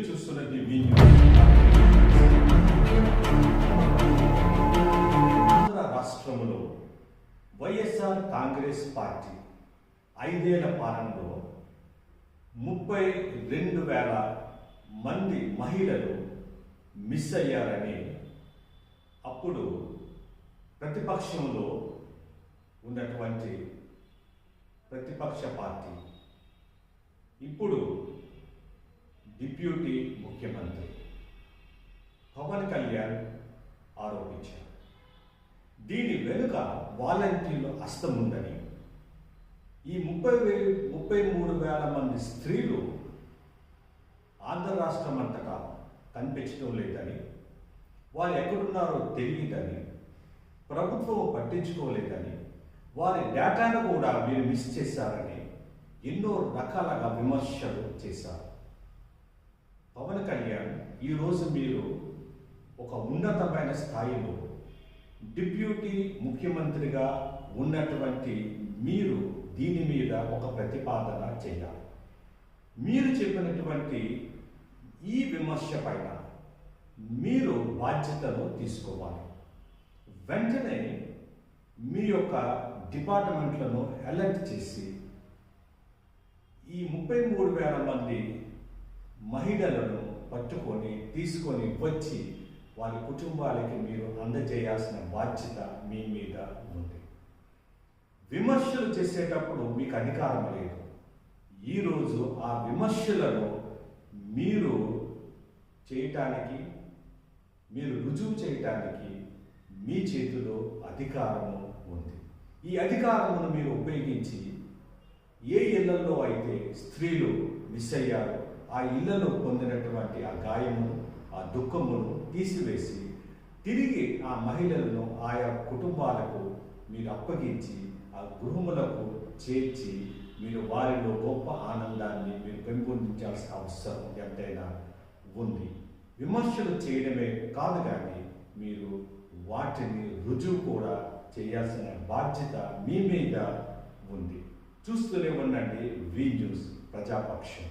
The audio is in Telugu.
మీరు చూస్తున్నది మీ ఆంధ్ర రాష్ట్రంలో వైఎస్ఆర్ కాంగ్రెస్ పార్టీ ఐదేళ్ళ పాలనలో ముప్పై రెండు వేల మంది మహిళలు మిస్ అయ్యారని అప్పుడు ప్రతిపక్షంలో ఉన్నటువంటి ప్రతిపక్ష పార్టీ. ఇప్పుడు డిప్యూటీ ముఖ్యమంత్రి పవన్ కళ్యాణ్ ఆరోపించారు. దీని వెనుక వాలంటీర్లు హస్తం ఉందని ఈ ముప్పై వేలు ముప్పై మూడు వేల మంది స్త్రీలు ఆంధ్ర రాష్ట్రం అంతటా కనిపించడం లేదని వారు ఎక్కడున్నారో తెలియదని ప్రభుత్వం పట్టించుకోలేదని వారి డేటాను కూడా మీరు మిస్ చేశారని ఎన్నో రకాలుగా విమర్శలు చేశారు. పవన్ కళ్యాణ్ ఈరోజు మీరు ఒక ఉన్నతమైన స్థాయిలో డిప్యూటీ ముఖ్యమంత్రిగా ఉన్నటువంటి మీరు దీని మీద ఒక ప్రతిపాదన చేయాలి. మీరు చెప్పినటువంటి ఈ విమర్శ పైన మీరు బాధ్యతను తీసుకోవాలి. వెంటనే మీ యొక్క డిపార్ట్మెంట్లను అలర్ట్ చేసి ఈ ముప్పై మూడు వేల మంది మహిళలను పట్టుకొని తీసుకొని వచ్చి వారి కుటుంబాలకి మీరు అందజేయాల్సిన బాధ్యత మీ మీద ఉంది. విమర్శలు చేసేటప్పుడు మీకు అధికారం లేదు. ఈరోజు ఆ విమర్శలను మీరు చేయటానికి మీరు రుజువు చేయటానికి మీ చేతిలో అధికారము ఉంది. ఈ అధికారమును మీరు ఉపయోగించి ఏ ఇళ్ళలో అయితే స్త్రీలు మిస్ అయ్యారో ఆ ఇళ్ళలో పొందినటువంటి ఆ గాయమును ఆ దుఃఖమును తీసివేసి తిరిగి ఆ మహిళలను ఆయా కుటుంబాలకు మీరు అప్పగించి ఆ గృహములకు చేర్చి మీరు వారిలో గొప్ప ఆనందాన్ని మీరు పెంపొందించాల్సిన అవసరం ఎంతైనా ఉంది. విమర్శలు చేయడమే కాదు కానీ మీరు వాటిని రుజువు కూడా చేయాల్సిన బాధ్యత మీ మీద ఉంది. చూస్తూనే ఉండండి వి న్యూస్ ప్రజాపక్షం.